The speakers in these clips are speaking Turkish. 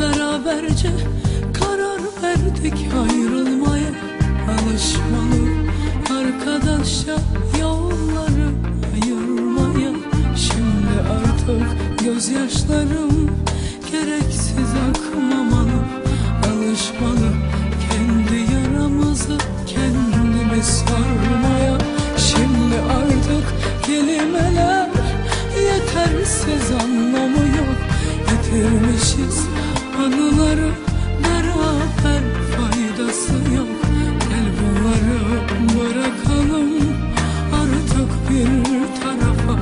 Beraberce karar verdik ayrılmaya. Alışmalı arkadaşça yolları ayırmaya. Şimdi artık gözyaşlarım gereksiz akmamalı. Alışmalı kendi yaramızı kendimiz sarmaya. Şimdi artık kelimeler yetersiz anlamı yok Yitirmişiz anıları beraber faydası yok. Gel bunları bırakalım. Artık bir tarafa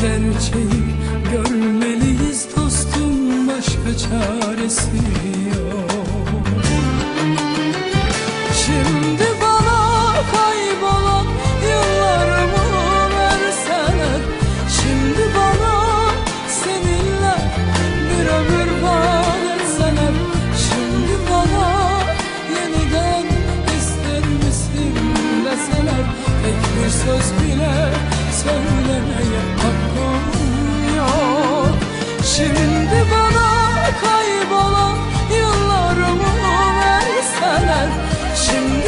Gerçeği görmeliyiz dostum. Başka çaresi yok söz bile söylemeye hakkım yok. Şimdi bana kaybolan yıllarımı verseler Şimdi